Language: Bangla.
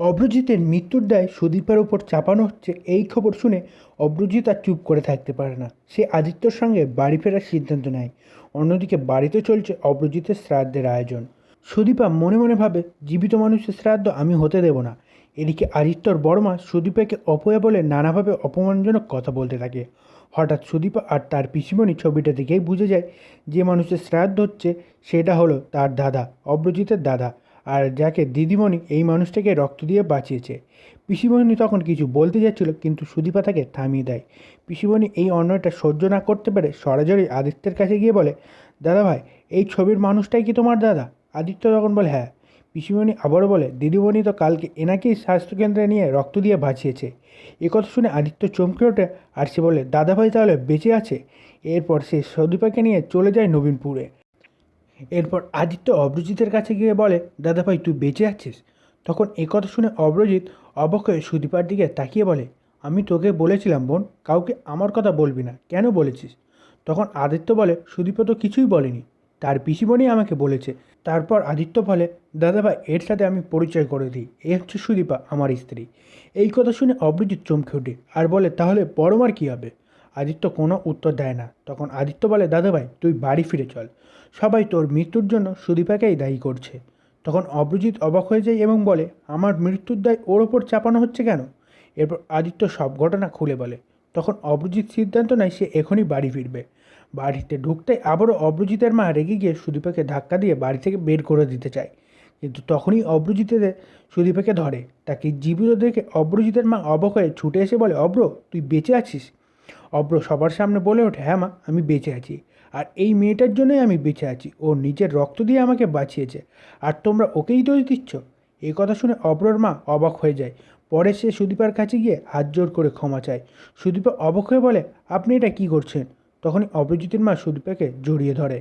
অভ্রজিতের মৃত্যুর দায় সুদীপের ওপর চাপানো হচ্ছে এই খবর শুনে অভ্রজিৎ আর চুপ করে থাকতে পারে না। সে আদিত্যর সঙ্গে বাড়ি ফেরার সিদ্ধান্ত নেয়। অন্যদিকে বাড়িতে চলছে অভ্রজিতের শ্রাদ্ধের আয়োজন। সুদীপা মনে মনে ভাবে, জীবিত মানুষের শ্রাদ্ধ আমি হতে দেব না। এদিকে আদিত্যর বর্মা সুদীপাকে অপয়া বলে নানাভাবে অপমানজনক কথা বলতে থাকে। হঠাৎ সুদীপা আর তার পিসিমণি ছবিটা দেখেই বুঝে যায়, যে মানুষের শ্রাদ্ধ হচ্ছে, সেটা হলো তার দাদা অভ্রজিতের দাদা। আর যাকে দিদিমণি এই মানুষটাকে রক্ত দিয়ে বাঁচিয়েছে। পিসিমণি তখন কিছু বলতে যাচ্ছিল, কিন্তু সুদীপা তাকে থামিয়ে দেয়। পিসিমণি এই অন্যায়টা সহ্য না করতে পেরে সরাসরি আদিত্যের কাছে গিয়ে বলে, দাদা ভাই, এই ছবির মানুষটাই কি তোমার দাদা? আদিত্য তখন বলে হ্যাঁ। পিসিমণি আবারও বলে, দিদিমণি তো কালকে এনাকেই স্বাস্থ্যকেন্দ্রে নিয়ে রক্ত দিয়ে বাঁচিয়েছে। কথা শুনে আদিত্য চমকে ওঠে আর সে বলে দাদাভাই তাহলে বেঁচে আছে? এরপর সে সদীপাকে নিয়ে চলে যায় নবীনপুরে। এরপর আদিত্য অভ্রজিতের কাছে গিয়ে বলে দাদাভাই তুই বেঁচে আছিস? তখন এ কথা শুনে অভ্রজিৎ অবাক হয়ে সুদীপার দিকে তাকিয়ে বলে, আমি তোকে বলেছিলাম বোন, কাউকে আমার কথা বলবি না। কেন বলেছিস? তখন আদিত্য বলে, সুদীপা তো কিছুই বলেনি। তার পিসিমণি আমাকে বলেছে। তারপর আদিত্য বলে দাদাভাই এর সাথে আমি পরিচয় করে দিই। এ হচ্ছে সুদীপা, আমার স্ত্রী। এই কথা শুনে অভ্রজিৎ চমকে ওঠে। আর বলে, তাহলে বড়মার কী হবে? আদিত্য কোনো উত্তর দেয় না। তখন আদিত্য বলে দাদাভাই তুই বাড়ি ফিরে চল। সবাই তোর মৃত্যুর জন্য সুদীপাকেই দায়ী করছে। তখন অভ্রজিৎ অবাক হয়ে যায় এবং বলে, আমার মৃত্যুর দায় ওর ওপর চাপানো হচ্ছে কেন? এরপর আদিত্য সব ঘটনা খুলে বলে। তখন অভ্রজিৎ সিদ্ধান্ত নেয়, সে এখনই বাড়ি ফিরবে। বাড়িতে ঢুকতেই আবারও অভ্রজিতের মা রেগে গিয়ে সুদীপাকে ধাক্কা দিয়ে বাড়ি থেকে বের করে দিতে চায়। কিন্তু তখনই অভ্রজিতের সুদীপাকে ধরে। তাকে জীবিত দেখে অভ্রজিতের মা অবাক হয়ে ছুটে এসে বলে অভ্র তুই বেঁচে আছিস? অভ্র সবার সামনে বলে ওঠে হ্যাঁ মা, আমি বেঁচে আছি। আর এই মেয়েটার জন্যই আমি বেঁচে আছি। ও নিজের রক্ত দিয়ে আমাকে বাঁচিয়েছে। আর তোমরা ওকেই দোষ দিচ্ছ? এই কথা শুনে অব্রর মা অবাক হয়ে যায়। পরে সে সুদীপার কাছে গিয়ে হাত জোর করে ক্ষমা চায়। সুদীপা অবাক হয়ে বলে, আপনি এটা কি করছেন? তখনই অব্রজিতের মা সুদীপাকে জড়িয়ে ধরে।